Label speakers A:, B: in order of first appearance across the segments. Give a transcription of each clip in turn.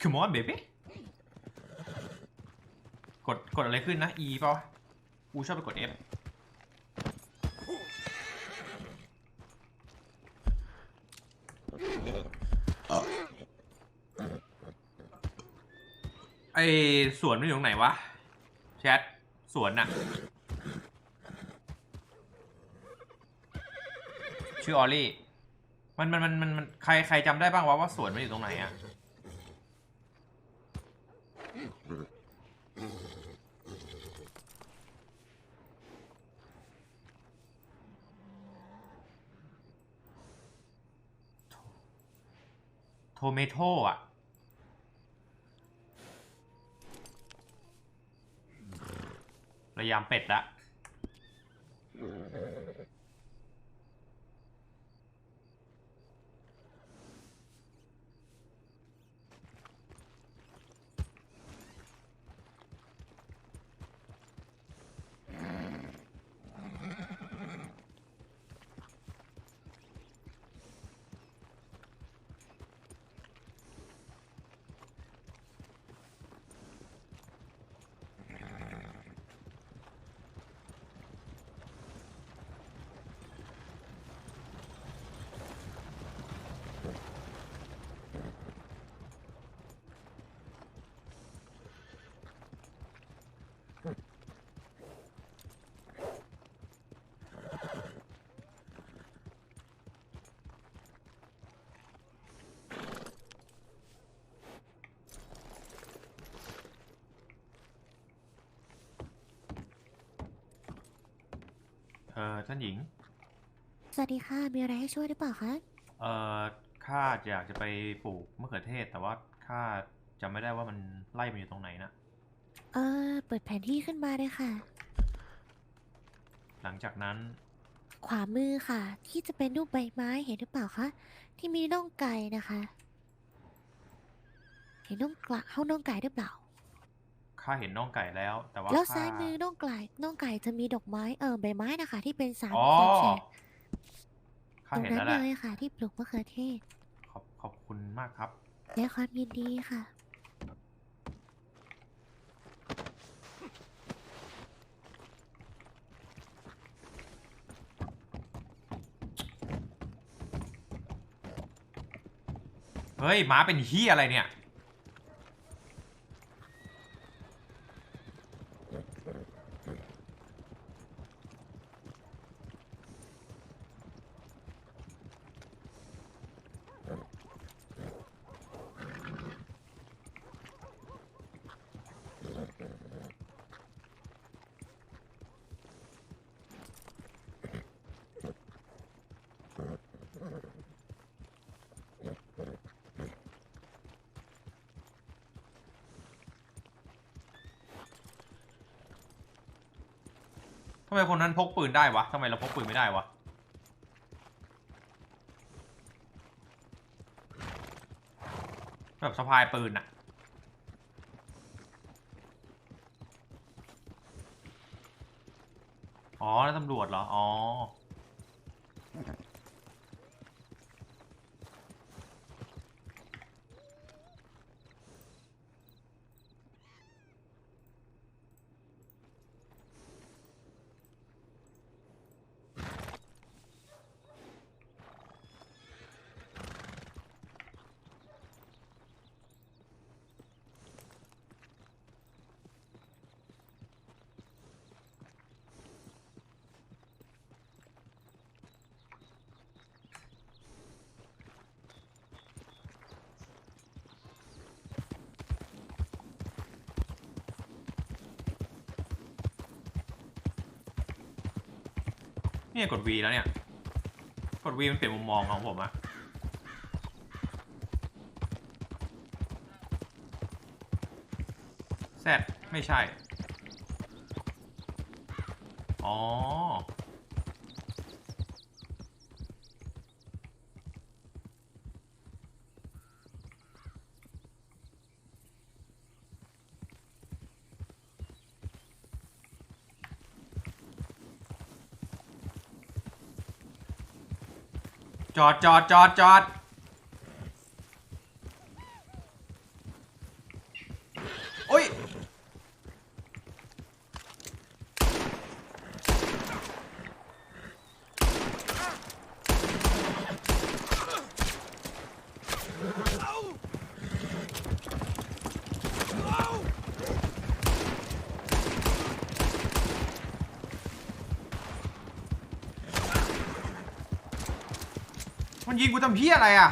A: คือมอนเบบี้กดกดอะไรขึ้นนะ E ป่าวะกูชอบไปกด F ไอสวนมันอยู่ตรงไหนวะ แชทสวนน่ะ ชื่อออลลี่ มันมันมันมันมันใครใครจำได้บ้างวะว่าสวนมันอยู่ตรงไหนอะ โทเมโตอะระยำเป็ดละ เออท่านหญิง
B: สวัสดีค่ะ มีอะไรให้ช่วยหรือเปล่าคะ
A: เอ่อข้าอยากจะไปปลูกมะเขือเทศ แต่ว่าข้าจำไม่ได้ว่ามันไล่มันอยู่ตรงไหนนะ
B: เออเปิดแผนที่ขึ้นมาเลยค่ะ
A: หลังจากนั้น
B: ขวามือค่ะ ที่จะเป็นรูปใบไม้เห็นหรือเปล่าคะที่มีน่องไก่นะคะ เห็นน่องกละเข้าน่องไก่หรือเปล่า
A: ข้าเห็นน้องไก่แล้ว แต่ว่า
B: แล้ว
A: ข้
B: ซ้ายมือน่องไก่น่องไก่จะมีดอกไม้เออใบไม้นะคะ ที่เป็นสาม
A: อ๋อ
B: แฉก
A: ข้า
B: ตรง
A: เห็น
B: นั้น
A: แล้วแห
B: เล
A: ละ
B: ยค่ะ ที่ปลูกมะเขือเทศ
A: ขอบขอบคุณมากครับ
B: ด้วยความยินดีค่ะ
A: ฮ้ยม้าเป็นเฮียอะไรเนี่ย ทำไมคนนั้นพกปืนได้วะทำไมเราพกปืนไม่ได้วะแบบสะพายปืนอะอ๋อตำรวจเหรอ อ๋อ เนี่ยกด V แล้วเนี่ย กด V มันเปลี่ยนมุมมองของผมอะแซดไม่ใช่ อ๋อ จอดจอดจอดจอด กูทำเพี้ยอะไรอะ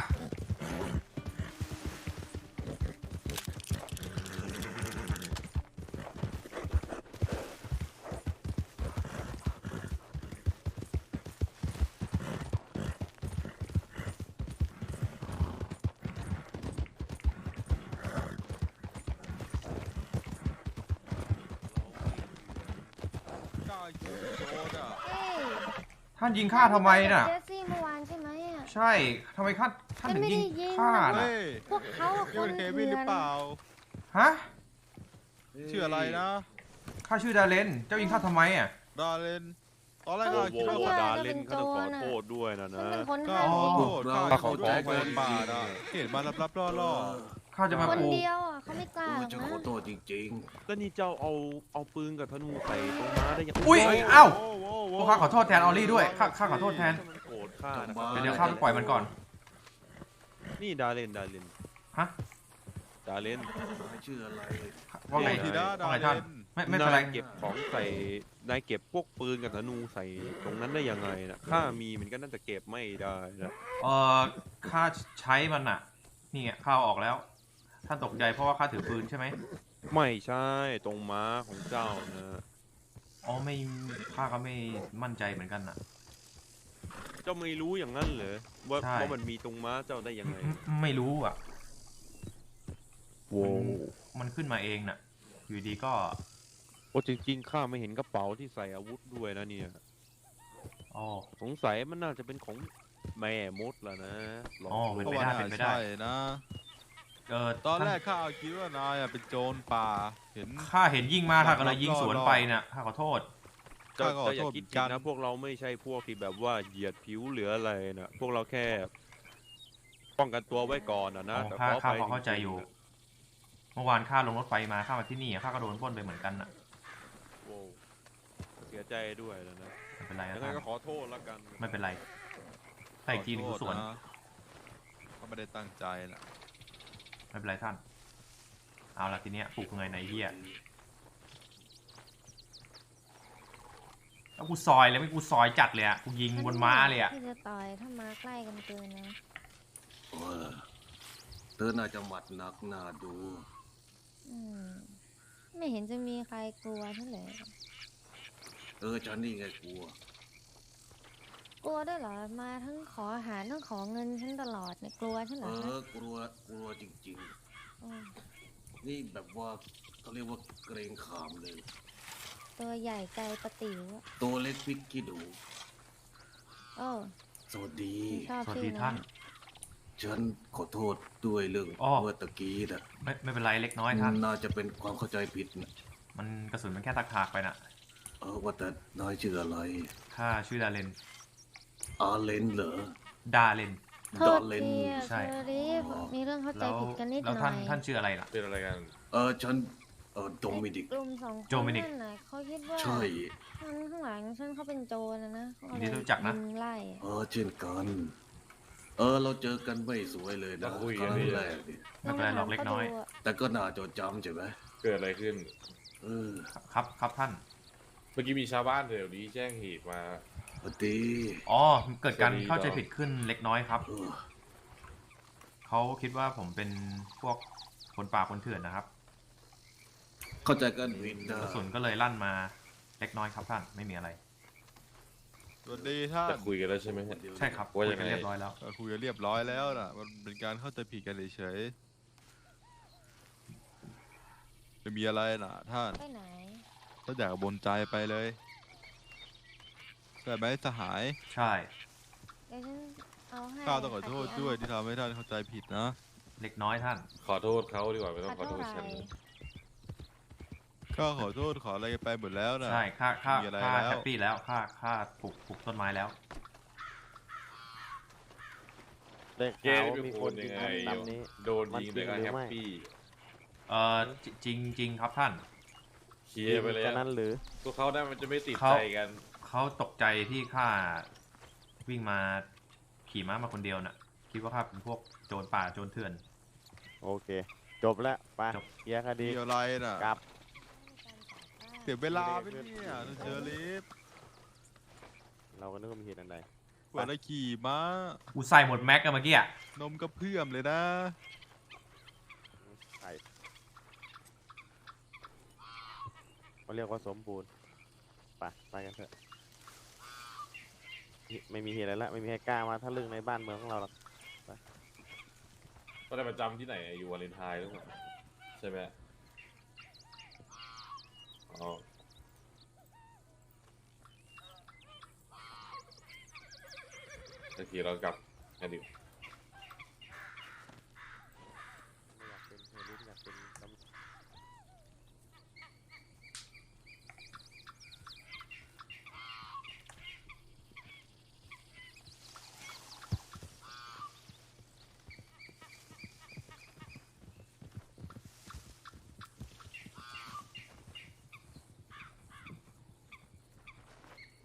C: กล้ายิงโจรอะ
D: เอ้ย
A: ท่านยิงข้าทำไมน่ะ ใช่ทำไมข้าท่านถึงยิงข้าน่ะ
C: เฮ้ย
D: พวกเขาอะค
C: นี่
D: น
C: เป็นเค
D: เถื่
C: วินหรือ
D: อน
C: เปล่า
A: ฮะ
C: ชื่ออะไรนะ
A: ข้าชื่อดาเลนเจ้ายิงข้าทำไมอะ
C: ดาเลนตอนแรก
D: เอ
C: เรา
D: อ
C: คิดว่า
D: เชื่อ
C: ดา
D: จะ
C: เล
D: เป็นน
C: เขา
D: โจ
C: ต้องขอ
D: รน่ะ
C: โทษด้วยนะ
D: ฉัน
C: นะ
D: เป็นคน
C: ก็
D: ให้
C: ขอโทษข้า
E: เรา
C: เขา
E: ขอโท
C: แจ้
E: ษ
C: งคนป่านะเห็นมาลับๆล่อ
A: ข้าจะมา
D: คน
A: ปู
D: เดียวอะเขาไม่กล้าหรอก
E: จะ
D: นะ
E: ขอโทษจริง
F: ก็นี่เจ้าเอาเอาปืนกับธนูใส่ตรงม้าได้ยัง
A: อุ้ย
C: ๆ
A: เอ้า
C: โโห
A: พวกข้าขอโทษแทนออลลี่ด้วยข้าข้าขอโทษแทน
F: มันโกรธข้านะครับ
A: เดี๋ยวเดี๋ยวข้าไปปล่อยมันก่อน
F: นี่ดาเลนดาเลน
A: ฮะ
F: ดาเลน
E: ๆนายชื่ออะไร
A: ว่าไง
C: ทีนะ
A: ว่า
C: ดา
A: ไง
C: เล
A: ท่าน
C: น
A: ไม่ไม่เป็นไรา
F: ยเก็บของใส่นายเก็บพวกปืนกับธนูใส่ตรงนั้นได้ยังไงนะข้ามีมันก็น่าจะเก็บไม่ได้นะ
A: เออข้าใช้มันอะนี่ไงข้าเอาออกแล้ว ท่านตกใจเพราะว่าข้าถือปืนใช่ไหม
F: ไม่ใช่ตรงม้าของเจ้านะ
A: อ๋อไม่ข้าก็ไม่มั่นใจเหมือนกันอะ
F: เจ้าไม่รู้อย่างนั้นเหรอว่า
A: ใช่
F: ว่ามันมีตรงม้าเจ้าได้ยังไง
A: ไม่ไม่รู้อะ
F: โว้
A: มันขึ้นมาเองน่ะ อยู่ดีก็
F: โอ้จริงๆข้าไม่เห็นกระเป๋าที่ใส่อาวุธด้วยนะเนี่ย
A: อ๋อ
F: สงสัยมันน่าจะเป็นของแม่มดแล้วนะลอง
A: อ๋อ
F: ดู
A: เป็นไปได้
C: พราะว่า
A: เป็นไปได้
C: ใช่นะ
A: เออ
C: ตอนแรก
A: ท่า
C: ข้าคิดว่านายอะเป็นโจรป่า เห็น
A: ข้าเห็นยิงมาข้าก็เลยยิงสวน
C: รอๆ
A: ไปน่ะข้าขอโทษ
F: เจ้า
C: ข้าก็ขอ
F: เจ้าอย่า
C: โทษ
F: คิด
C: เหมือนกั
F: ผิด
C: น
F: นะพวกเราไม่ใช่พวกที่แบบว่าเหยียดผิวหรืออะไรนะพวกเราแค่ ป้องกันตัวไว้ก่อนนะนะ
A: อ๋อ
F: แต่
A: ข้า
F: ขอ
A: ข้า
F: ไป
A: พอเข้าใจอยู่ เมื่อวานข้าลงรถไฟมาข้ามาที่นี่ข้าก็โดนปล้นไปเหมือนกันน่ะ
F: โว้วเสียใจด้วยนะนะ
A: ไม่เป็นไร
F: ยัง
A: นะ
F: ไง
A: ท่าน
F: ก็ขอโทษแล้วกัน
A: ไม่เป็นไรถ้าอีกทีหนึงกูสวน
C: ขอโทษะเขาไม่ได้ตั้งใจนะ
A: ไม่เป็นไรท่าน เอาละทีเนี้ยปลูกยังไงในเฮีย แล้วกูซอยเลยไม่กูซอยจัดเลยอะกูยิงบนม้าเลยอะ
D: ที่จะต่อยถ้ามาใกล้กันเกินนะ
E: เออเธอน่าจะหมัดหนักหน้าดู
D: อืมไม่เห็นจะมีใครกลัวเท่าไหร่
E: เออฉันนี่ไงกลัว
D: กลัวด้วยเหรอมาทั้งขออาหารทั้งขอเงินฉันตลอดเนี่ยกลัวฉันเหร
E: เอ
D: อฮะ
E: อกลัวกลัวจริง
D: โอ้
E: ๆนี่แบบว่าเขาเรียกว่าเกรงขามเลย
D: ตัวใหญ่ใจประติ๋วอะ
E: ตัวเล็กพริกขี้ดู
D: โอ้
E: สวัสดี
D: ฉันชอบ
A: สวัส
D: ชื่
A: ดี
D: อ
A: ท่า
D: นะ
A: น
E: ฉันขอโทษด้วยเรื่อง
A: อ้อ
E: เมื่อตะกี้นะ
A: ไม่ไม่เป็นไรเล็กน้อยท่าน
E: น่าจะเป็นความเข้าใจผิดนะ
A: มันกระสุนมันแค่ตักถากไปน่ะ
E: เออว่าแต่นายชื่ออะไร
A: ข้าชื่อดาเลน
E: อาเลนเหรอ
A: ดาเลน
D: โท
E: ดอ
D: ษ
E: เลน
D: ทีอะ
A: ใช่
D: เชอรี่มีเรื่องเข้าใจ
A: แล้ว
D: ผิดกันนิดห
A: แล้ว
D: น่
A: ท่า
D: อนย
A: ท่านชื่ออะไรล่ะ
G: เป็นอะไรกัน
E: เออฉัน เออโดมินิก
D: กลุ่มสองคน
A: โจมินิก
D: นั่นน่ะเขาคิดว่า
E: ใช่
D: ฉันข้างหลังฉันเขาเป็นโจรนะนะเขา
A: ยินดีรู้จักนะ
D: ยิงไล่อะ
E: เออเช่นกัน เออเราเจอกันไม่สวยเลยนะ
G: เราคุย
E: ค
G: กัน
E: รั้ง
G: ดิ
E: แรกเนี่ย
A: ไม่เป็นไรหรอกเล็กน้อย
D: งมาถามขาดูะ
E: แต่ก็น่าจดจำใช่ไหม
G: เกิดอะไรขึ้น
E: เออ
A: ครับครับท่าน
G: เมื่อกี้มีชาวบ้านแถวนี้แจ้งเหตุมา
E: สวัสดี
A: อ๋อเกิดการ
G: สวัสดี
A: เข้าใจ
G: ครับ
A: ผิดขึ้นเล็กน้อยครับ
E: เออ
A: เขาคิดว่าผมเป็นพวกคนป่าคนเถื่อนนะครับ
E: เข้าใจกันผิดนะ
A: กระสุนก็เลยลั่นมาเล็กน้อยครับท่านไม่มีอะไร
C: สวัสดีท่าน
G: จะคุยกันแล้วใช่ไหมฮะ
A: ใช่ครับ
G: ว่า
A: คุ
G: ยั
A: ย
G: ง
A: กัน
G: ไง
A: เรียบร้อยแล้ว
C: เออคุยกันเรียบร้อยแล้วนะมันเป็นการเข้าใจผิดกันเฉยๆไม่มีอะไรนะท่าน
D: ไปไหน
C: ถ้าอยากบนใจไปเลยใช่ไหมสหาย
A: ใช่
D: เดี๋ยวฉันเอาให้
C: ข้าต้องขอโทษ
D: สัก
C: ด้วย
D: อัน
C: ที่ทำให้ท่านเข้าใจผิดนะ
A: เล็กน้อยท่าน
G: ขอโทษเขาดีกว่าไม่ต้องขอ
D: เอา
G: โทษ
D: เท่าไห
G: ฉัน
D: ร่
C: ข้าขอโทษขออะไรกันไปหมดแล้วนะ
A: ใช่ค่าค่า
C: มีอะไร
A: ค่า
C: แล้ว
A: แฮปปี้แล้วค่าค่าปลูกปลูกต้นไม้แล้ว
H: ได้
G: เก
H: ข่าว
G: ม
H: ว่า
G: เป็น
H: มี
G: ค
H: คน
G: น
H: ยิ
G: ยังง
H: อั
G: ไง
H: นลำนี้
G: โดนยิงแต่ก็
H: มันจริงหรือ
G: แฮป
H: ไม่
G: ปี้
A: เอ่อจจริงจริงครับท่าน
G: เคลียร์ไปแล้
H: ฉะ
G: ว
H: นั้นหรือ
G: พวกเขาได้มันจะไม่ติด
A: เขา
G: ใจกัน
A: เขาตกใจที่ข้าวิ่งมาขี่ม้ามาคนเดียวน่ะ คิดว่าข้าเป็นพวกโจรป่าโจรเถื่อน
H: โอเค จบแล้ว ไป
A: จบ
H: เคลียร์คดี
C: มีอะไรน่ะ
H: กลับ
C: เสียเวลาไปเนี่ยท่านเชอรี่
H: เราก็นึกว่ามีเหตุอันใด
C: กว่าจะขี่ม้า
A: กูใส่หมดแม็กกันเมื่อกี้อะ
C: นมก็เพื่อมเลยนะ
H: ใช่เขาเรียกว่าสมบูรณ์ไปไปกันเถอะนี่ไม่มีเหตุอะไรละไม่มีใครกล้ามาถ้าเรื่องในบ้านเมืองของเราหรอก
G: ก็ได้ประจำที่ไหนอยู่วาเลนไทน์หรือเปล่าใช่ไหม อ๋อโอเคเรากลับกันดีกว่า
H: ไม่อยากเป็นเฮลิสอยากเป็นตำรวจ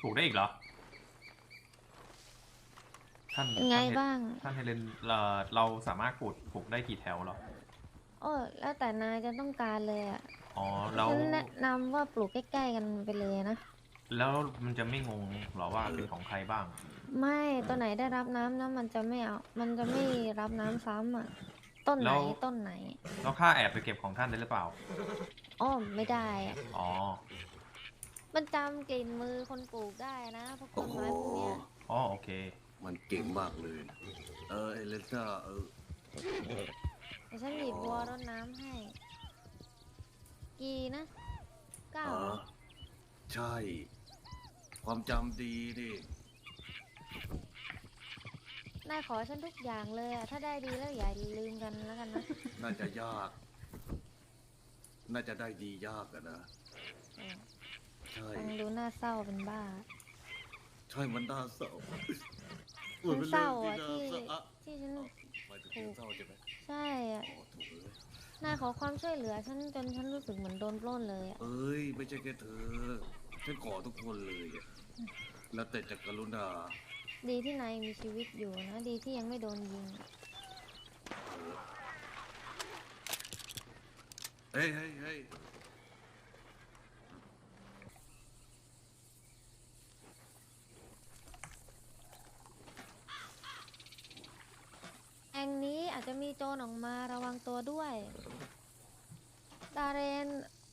A: ถูกได้อีกเหรอ ท่าน
D: เป็นไง
A: ท่านเฮ
D: บ้าง
A: ท่านเฮเลนเอ่อเราสามารถปลูกปลูกได้กี่แถวเหรอ
D: โอ้แล้วแต่นายจะต้องการเลยอะ
A: อ๋อ แล้ว
D: ฉันแนะนำว่าปลูกใกล้ๆกันไปเลยนะ
A: แล้วมันจะไม่งงเหรอว่าเป็นของใครบ้าง
D: ไม่ตัวไหนได้รับน้ำนะมันจะไม่เอา มันจะไม่รับน้ำซ้ำอะ ต้นไหน
A: แล้ว
D: ต้นไหน
A: แล้วข้าแอบไปเก็บของท่านได้หรือเปล่า
D: อ้อไม่ได้อะ
A: อ๋อ
D: มันจำกลิ่นมือคนปลูกได้นะพวกต้
E: โอ้
D: น
E: โห
D: ไม้พวกเนี้ย
A: อ๋อโอเค
E: มันเก่งมากเลยนะเออเอเลนซ่าเออ
D: เดี๋ยวฉันหยิบบัวรดน้ำให้ กี่นะเก้า
E: เอ
D: เหร
E: อ
D: อ
E: ใช่ ความจำดีดิ
D: นายขอฉันทุกอย่างเลยอะถ้าได้ดีแล้วอย่าลืมกันแล้วกันนะ
E: น่าจะยาก น่าจะได้ดียากอะนะ
D: เออ
E: ใช่
D: ฟังดูน่าเศร้าเป็นบ้า
E: ใช่มันน่าเศร้า
D: ฉันเศร้าอะ
E: มัน
D: ที่
E: เป็นเรื่องน่าเศร้าอะ
D: ที่ฉัน
E: หมายถึงเพลงเศร้าใช่ไหม
D: ใช่อะ
E: อ๋อถูกเลย
D: นายขอความช่วยเหลือฉันจนฉันรู้สึกเหมือนโดนปล้นเลยอะ
E: เอ้ยไม่ใช่แค่เธอฉันขอทุกคนเลยอะแล้วแต่จะกรุณา
D: ดีที่นายมีชีวิตอยู่นะ ดีที่ยังไม่โดนยิง
E: เฮ้ยเฮ้ยเฮ้ย
D: แองนี้อาจจะมีโจรออกมาระวังตัวด้วยดาเรน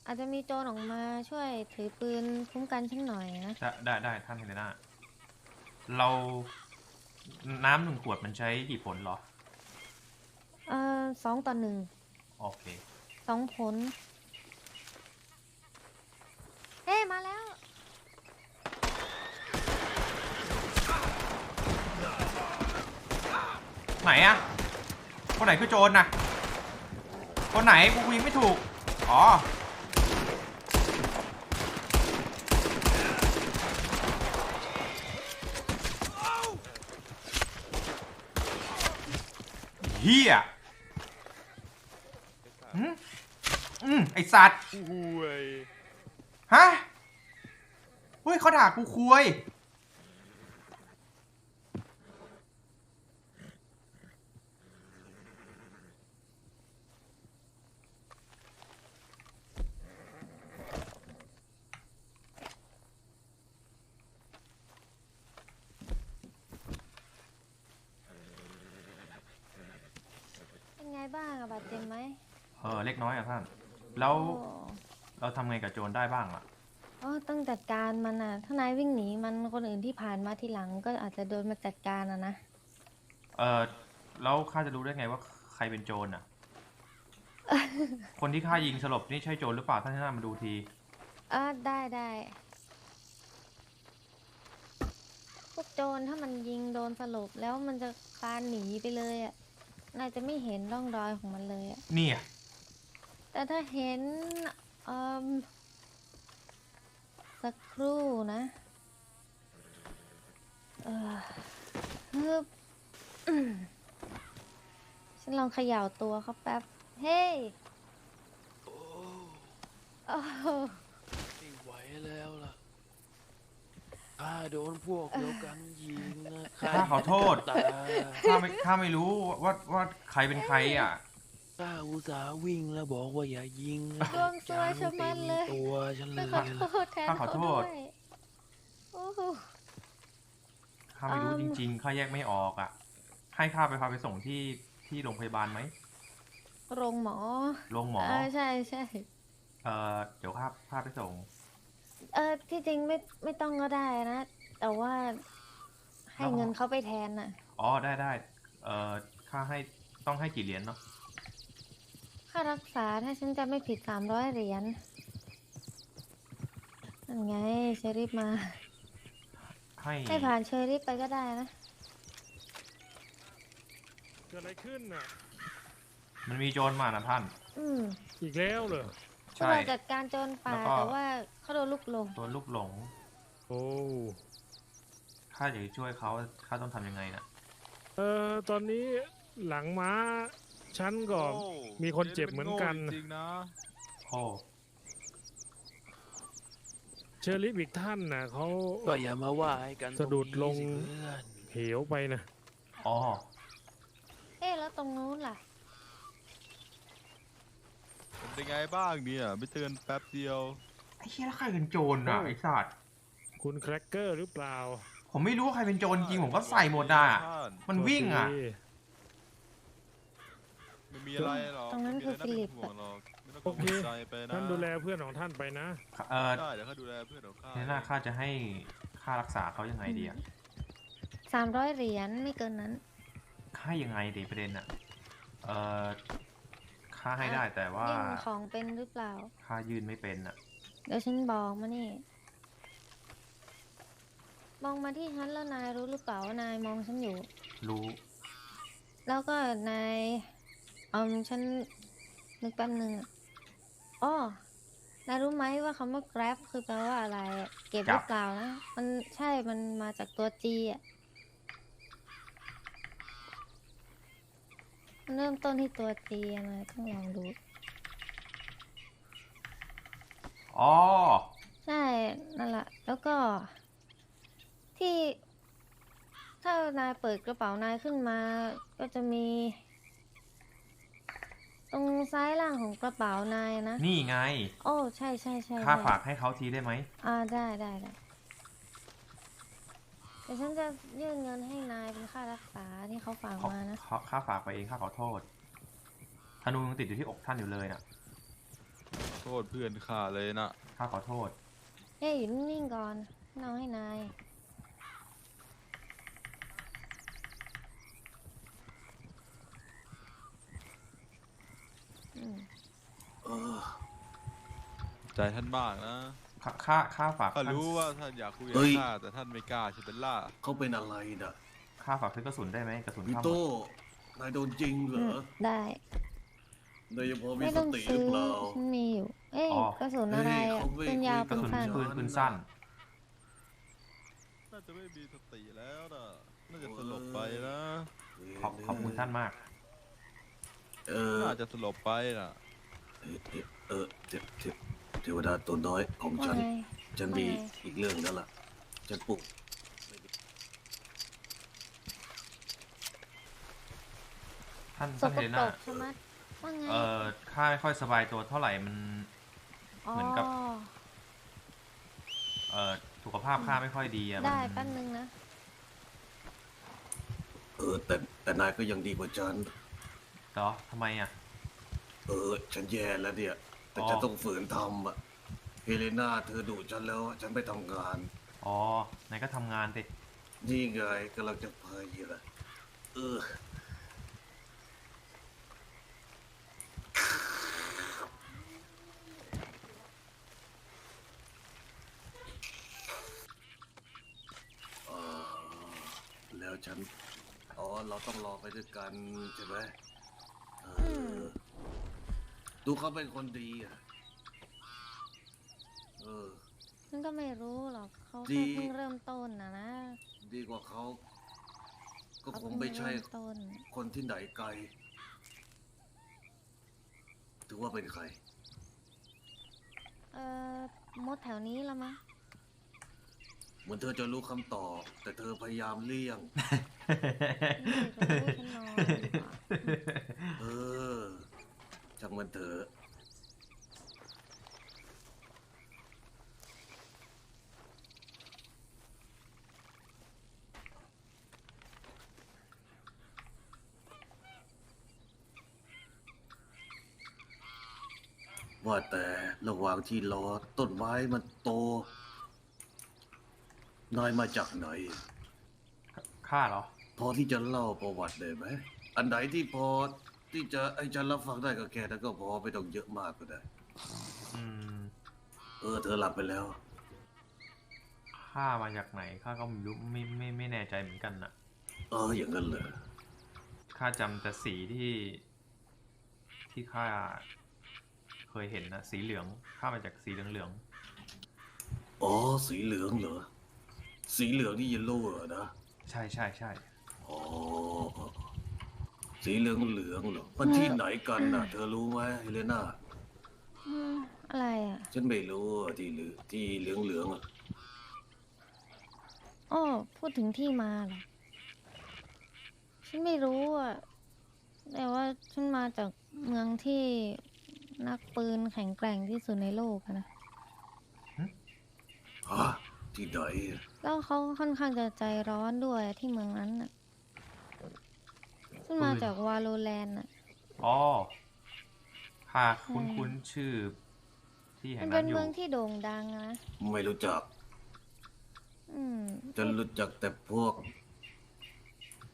D: อาจจะมีโจรออกมาช่วยถือปืนคุ้มกันฉันหน่อยนะ
A: ได้ได้ได้ท่านเฮเลนาเราน้ำหนึ่งขวดมันใช้กี่ผลเหรอ
D: เอ่อสองต่อหนึ่ง
A: โอเค
D: สองผลเฮ้มาแล้ว
A: ไหนอะ คนไหนคือโจรน่ะคนไหนกูยิงไม่ถูก อ๋อ เฮียอืมอืมไอสัตว์
C: อุ้ย
A: ฮะ เฮ้ยเขาด่ากูคุย
D: บ้างอะบาดเจ็บไหม
A: เออเล็กน้อยอะท่าน แล้ว
D: โอ้
A: เราทำไงกับโจรได้บ้างล่ะ
D: โอ้ต้องจัดการมันอะถ้านายวิ่งหนีมันคนอื่นที่ผ่านมาทีหลังก็อาจจะโดนมาจัดการอะนะ
A: เออแล้วข้าจะรู้ได้ไงว่าใครเป็นโจรอะคนที่ข้ายิงสลบนี่ใช่โจรหรือเปล่าท่านท่านมาดูที
D: เออได้ได้พวกโจรถ้ามันยิงโดนสลบแล้วมันจะคลานหนีไปเลยอะ นายจะไม่เห็นร่องรอยของมันเลยอะ
A: เนี่ย
D: แต่ถ้าเห็นเอ่มสักครู่นะเออฮึบอืมฉันลองเขย่าตัวเขาแป๊บ เฮ้ยโอ้โห
I: ไม่ไหวแล้วล่ะข้า โดนพวกเดียวกันยิงนะ
A: ข้าขอโทษ
I: ตา
A: ข้าไม่ข้าไม่รู้ว่าว่าใครเป็นใครอะ
I: ข้าอุตส่าห์วิ่งแล้วบอกว่าอย่ายิงนะ
D: ดวงซวยชะมัดเลย
I: ต็ตัวฉันเล
D: ฉัน
I: ย
D: ขอโทษแทน
A: ข้าขอ
D: เขา
A: โท
D: ด้ว
A: ษ
D: ยโอ้โห
A: ข้าไม่รู้
D: อื
A: จ
D: ม
A: ริง ๆ ข้าแยกไม่ออกอะ ให้ข้าไปพาไปส่งที่ที่โรงพยาบาลไหม
D: โรงหมอ
A: โรงหมอ
D: เออใช่ใช่
A: เออเดี๋ยวข้าพาไปส่ง
D: เออที่จริงไม่ไม่ต้องก็ได้นะ แต่ว่าให้
A: แล้ว
D: เงินเขาไปแทนน่ะ
A: อ๋อได้ได้เออข้าให้ต้องให้กี่เหรียญเนาะ
D: ค่ารักษาถ้าฉันจะไม่ผิดสามร้อยเหรียญนั่นไงเชอริฟมา
A: ให้
D: ให้ผ่านเชอริฟไปก็ได้นะ
J: เกิดอะไรขึ้นน่ะ
A: มันมีโจรมานะท่าน
D: อืม
J: อีกแล้วเหรอ
D: พวก
A: ใช่
D: เราจัดการโจรป่า
A: แล้วก็
D: แต่ว่าเขาโดนลูกหลง
A: ตัวลูกหลง
J: โอ้
A: ข้าอยากจะช่วยเขาข้าต้องทำยังไงนะ
J: เออตอนนี้หลังม้าฉันก็
C: โอ้
J: มีคนเจ็บเหมือนกัน
C: จริงๆนะ
A: โอ้
J: เชอริฟอีกท่านน่ะเขา
I: ก็อย่ามาว่าให้กัน
J: สะดุดลง
I: ตรนี้สิเพื่อน
J: เหวไปนะ
A: อ๋อ
D: เอ๊ะแล้วตรงนู้นล่ะ
C: เป็นยังไงบ้างเนี่ยไม่เตือนแป๊บเดียว
A: ไอ้เหี้ยแล้วใครเป็นโจรอะไอ้สัตว์
J: คุณแครกเกอร์หรือเปล่า
A: ผมไม่รู้ว่าใครเป็นโจรจริงผมก็ใส่หมดอะ มันวิ่งอะ
J: โทษที
C: ไม่มีอะไรหรอก
D: ตรงนั้นคือ
C: ไม่มีะไร
D: ฟิลิป
C: น่าเป็นห่วงหรอกไม่ต้อง
J: โอ
C: กัง
J: เค
C: วลใจไปนะ
J: ท่านดูแลเพื่อนของท่านไปนะ
A: เออ
C: ได้เดี๋ยวข้าดูแลเพื่อนของข้า
A: เนี่ยน่าข้าจะให้ค่ารักษาเขายังไงดีอะ
D: สามร้อยเหรียญไม่เกินนั้น
A: ค่ายังไงดีประเด็นอะ เออค่าให้ได้แต่ว่า
D: ยื่นของเป็นหรือเปล่า
A: ค่ายืนไม่เป็นอะ
D: เดี๋ยวฉันบอกมานี่ มองมาที่ฉันแล้วนายรู้หรือเปล่าว่านายมองฉันอยู่
A: รู้
D: แล้วก็นายเอาฉันนึกแป๊บนึงอะอ๋อนายรู้ไหมว่าคำว่า grab คือแปลว่าอะไรอะเก็บหรือเปล่านะ มันใช่ มันมาจากตัว G อะมันเริ่มต้นที่ตัว G อะนายต้องลองดู
A: อ๋อ
D: ใช่ นั่นแหละ แล้วก็ ที่ ถ้านายเปิดกระเป๋านายขึ้นมา ก็จะมี ตรงซ้ายล่างของกระเป๋านายนะ
A: นี่ไง
D: โอ้ ใช่ใช่ใช่
A: ค่า
D: ใช่
A: ฝากให้เขาทีได้ไหม
D: อ่าได้ได้ได้เดี๋ยวฉันจะยื่นเงินให้นายเป็นค่ารักษาที่เขาฝาก
A: เขา
D: มานะ
A: เขาค่าฝากไปเองข้าขอโทษธนูยังติดอยู่ที่อกท่านอยู่เลยน่ะ
C: โทษเพื่อนข้าเลยนะ
A: ข้าขอโทษ
D: เฮ้ยอยู่นิ่งๆก่อนน้องให้นาย
E: เออ
C: ใจท่านมากนะ
A: ค่าค่าค่าฝาก
C: ข้า
A: ท่าน
C: รู้ว่าท่านอยากคุย
E: เฮ้
C: กับ
E: ย
C: ข้าแต่ท่านไม่กล้าใช่เป็นล่า
E: เขาเป็นอะไรน่ะ
A: ค่าฝากซื้อกระสุนได้ไหมกระสุน
E: วิ
A: ข้าหม
E: โต้
A: ด
E: นายโดนจริงเหร
D: อืม
E: อ
D: ได้
E: นายยังพอมี
D: ไม่
E: ส
D: ต้อง
E: ติหรื
D: ซื้
E: อ
D: อ
E: เปล่า
D: ฉันมีอยู่ เอ้ย
A: อ๋อ
D: กระสุนอะไร
E: เฮ้ย
D: อะ
E: เขาไม่
D: ปืนยาว
E: คุ
D: ปื
E: ย
D: น
A: กระสุน
D: สั้น
A: ปืนปืนสั้น
C: น่าจะไม่มีสติแล้วนะน่าจะสลบไปนะ
A: ขอบขอบคุณท่านมาก
E: เออ
C: น่าจะสลบไปน่ะ
E: เออเออเทพเทพเทวดาตัวน้อยของ
D: ว่า
E: ฉัน
D: ไง
E: ฉันมี
D: ว่าไง
E: อีกเรื่องนั่นล่ะ ฉันปลุก
A: ท่าน
D: ส
A: ท่าน
D: ก
A: เฮเล
D: ปร
A: น่าก
D: ใช่ไหมว่าไง
A: เอ่อข้าไม่ค่อยสบายตัวเท่าไหร่มัน เหมือนกับ เอ่อสุขภาพข้าไม่ค่อยดีอะ
D: ได้
A: มัน
D: แป๊บนึงนะ
E: เออแต่แต่นายก็ยังดีกว่าฉัน
A: เหรอทำไมอะ
E: เออ ฉันแย่แล้วเนี่ย แต่
A: อ๋อ
E: ฉันต้องฝืนทำอะเฮเลนาเธอดุฉันแล้วฉันไปทำงาน
A: อ๋อนายก็ทำงานสิ
E: นี่ไงกำลังจะไปอยู่ละเอออ่าแล้วฉัน อ๋อ เราต้องรอไปด้วยกันใช่ไหมเออ ดูเขาเป็นคนดีอะ เออ
D: ฉันก็ไม่รู้หรอกเขา
E: ดี
D: แค่เพิ่งเริ่มต้นนะนะ
E: ดีกว่าเขา ก็
D: เขา
E: ค
D: เพิ่
E: ง
D: ง
E: ไม่ใช่
D: เริ่มต้น
E: คนที่ไหนไกล ถือว่าเป็นใคร
D: เอ่อมดแถวนี้ละมั้ง
E: เหมือนเธอจะรู้คำตอบ แต่เธอพยายามเลี่ยง
D: ไม่รู้ฉันนอนดีกว่า
E: เออ ช่างมันเถอะว่าแต่ระหว่างที่รอต้นไม้มันโต นายมาจากไหน
A: ข้าเหรอ
E: พอที่จะเล่าประวัติได้ไหม อันไหนที่พอ ที่จะให้ฉันรับฟังได้ก็แค่นั้นก็พอไม่ต้องเยอะมากก็ได้
A: อืม
E: เออ เธอหลับไปแล้ว
A: ข้ามาจากไหนข้าก็ไม่รู้ไม่ไม่ไม่แน่ใจเหมือนกันน่ะ
E: เอออย่างนั้นเลย
A: ข้าจำแต่สีที่ ที่ข้าเคยเห็นนะสีเหลืองข้ามาจากสีเหลืองเหลือง
E: อ๋อ สีเหลืองเหรอ สีเหลืองนี่เยลโล่เหรอนะ
A: ๆใช่ใช่ใช่
E: อ๋อ สีเหลืองเหลืองเหรอมันที่ไหนกันน่ะ เธอรู้ไหมเฮเลนา
D: อืมอะไรอะ
E: ฉันไม่รู้อะที่เหลืองที่เหลืองเหลืองๆอะ
D: อ้อพูดถึงที่มาเหรอ ฉันไม่รู้อะ แต่ว่าฉันมาจากเมืองที่นักปืนแข็งแกร่งที่สุดในโลกอะนะ
E: ฮะที่ไหนอะ
D: แล้วเขาค่อนข้างจะใจร้อนด้วยอะที่เมืองนั้นน่ะ ฉันมาจากวาโลแลนด์อะ
A: อ๋อข้าคุ้นคุ้นๆชื่อ ที่แห่
D: มั
A: ง
D: นเป็
A: นั้นนอยู่
D: เมืองที่โด่งดังอะนะ
E: ไม่รู้จัก
D: อืม
E: จะรู้จักแต่พวก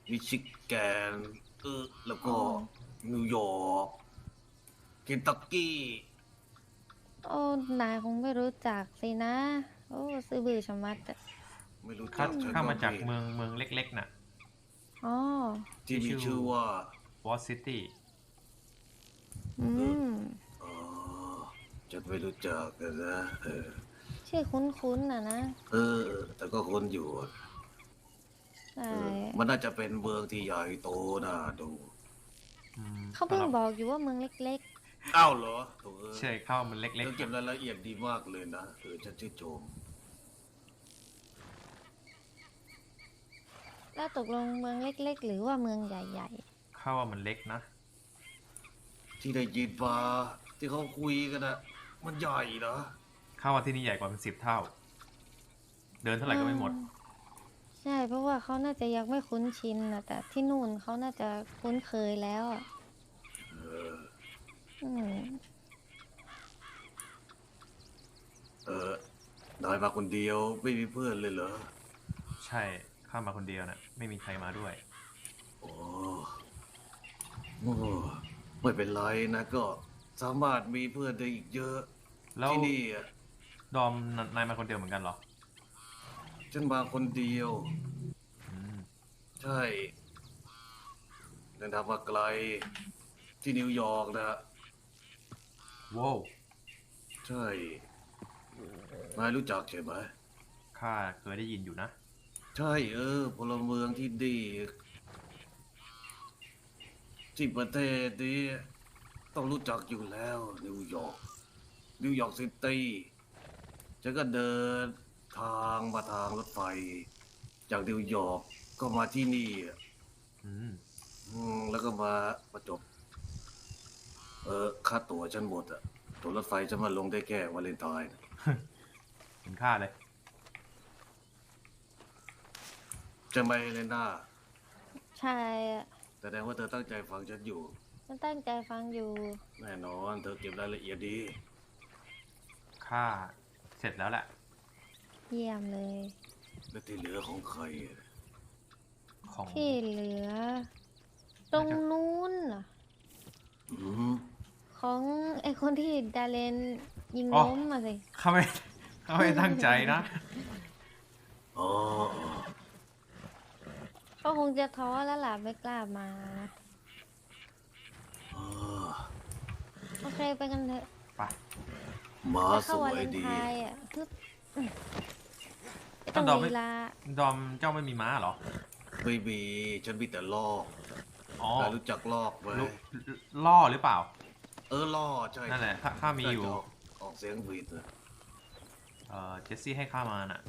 E: มิชิแกนเออแล้วก็นิวยอร์กเคนตักกี้
D: โอ้นายคงไม่รู้จักสินะ โอ้ซื้อบือชะมัดอะ
E: ไม่รู้
A: ข้า
E: จักฉัน
A: ข้ามาจาก
E: ไเมื
A: องเมืองเล็กๆน่ะ
D: อ๋อ
E: ที่มี
A: ที่ชื่
E: ชื่
A: อ
E: อว่า
A: วอซิตี้
D: อืม
E: อ๋อฉันไม่รู้จักกันนะเออ
D: ชื่อคุ้นๆน่ะนะ
E: เออ แต่ก็คนอยู่
D: ใช่
E: เออมันน่าจะเป็นเมืองที่ใหญ่โตน่าดู
D: เขาเพิ่งบอกอยู่ว่าเมืองเล็ก
E: อ้าวเหรอโถ่เอ้ย
A: ใช่เข้ามันเล็ก
E: เธอเก็บรายละเอียดดีมากเลยนะเออฉันชื่นชม
D: แล้วตกลงเมืองเล็กๆ หรือว่าเมืองใหญ่
A: ๆข้าว่ามันเล็กนะ
E: ที่ได้ยินมาที่เขาคุยกันนะมันใหญ่นะ
A: ข้าว่าที่นี่ใหญ่กว่าเป็นสิบเท่า เดิน
D: ๆ
A: เท่าไหร่ก็ไม่หมด
D: อืใช่ เพราะว่าเขาน่าจะยังไม่คุ้นชินนะแต่ที่นู่นเขาน่าจะคุ้นเคยแล้วอะ
E: เออ
D: อืม
E: เออนายมาคนเดียวไม่มีเพื่อนเลยเหรอ
A: ใช่ ข้ามาคนเดียวน่ะไม่มีใครมาด้วย
E: โอ้โอ้ไม่เป็นไรนะก็สามารถมีเพื่อนได้อีกเยอะ
A: แล้ว
E: ที่นี่อะ
A: ดอมนายมาคนเดียวเหมือนกันเหรอ
E: ฉันมาคนเดียว
A: อืม
E: ใช่เดินทางมาไกล ที่นิวยอร์กนะ
A: ว้าว
E: ใช่นายรู้จักใช่ไหม
A: ข้าเคยได้ยินอยู่นะ
E: ใช่เออพลเมืองที่ดีที่ประเทศนี้ต้องรู้จักอยู่แล้วนิวยอร์กนิวยอร์กซิตี้ฉันก็เดินทางมาทางรถไฟ จากนิวยอร์กก็มาที่นี่อะ
A: อืม
E: อืมแล้วก็มาประจบ เออค่าตั๋วฉันหมดอะตั๋วรถไฟฉันมาลงได้แค่วาเลนไทน์
A: เห็นค่าเลย
E: จะไม่เลยน่า
D: ใช่อะ
E: แสดงว่าเธอตั้งใจฟังฉันอยู่
D: ฉันตั้งใจฟังอยู่
E: แน่นอน เธอเก็บรายละเอียดดี
A: ค่าเสร็จแล้วแหละ
D: เยี่ยมเลย
E: และที่เหลือของใครอะ
A: ของ
D: ที่เหลือ ตรงนู้นเหรอ
E: อืม
D: ของไอคนที่ดาเลนยิง
A: อ๋อ
D: ล้มมาสิ
A: ข้าไม่ข้าไม่ตั้งใจนะ
E: อ๋อ
D: ก็คงจะท้อแล้วล่ะไม่กล้ามานะ
E: อ๋อ
D: โอเคไปกันเถอะ
A: ไป
E: หมา
D: จะ
E: ส
D: เข้าวา
E: วย
D: เลน
E: ดี
D: ไทน์อะฮึบอืมไม่
A: ท่า
D: ต้อนง
A: ดอมไม่
D: ลีลา
A: ดอมเจ้าไม่มีม้าเหรอ
E: ไม่มี ฉันมีแต่ลอก
A: อ๋อ
E: นายรู้จักลอกไหม
A: ลุล่อหรือเปล่า
E: เออล่อใช่
A: นั่นแหละข้าข้ามีอยู่
E: ใช่จะกออกเสียงบีดนะ
A: เอ่อเจสซี่ให้ข้ามาน่ะ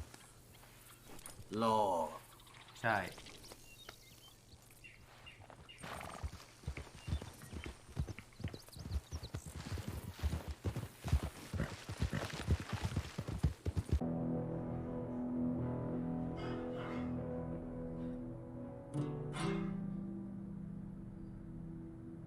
E: ล่อ
A: ใช่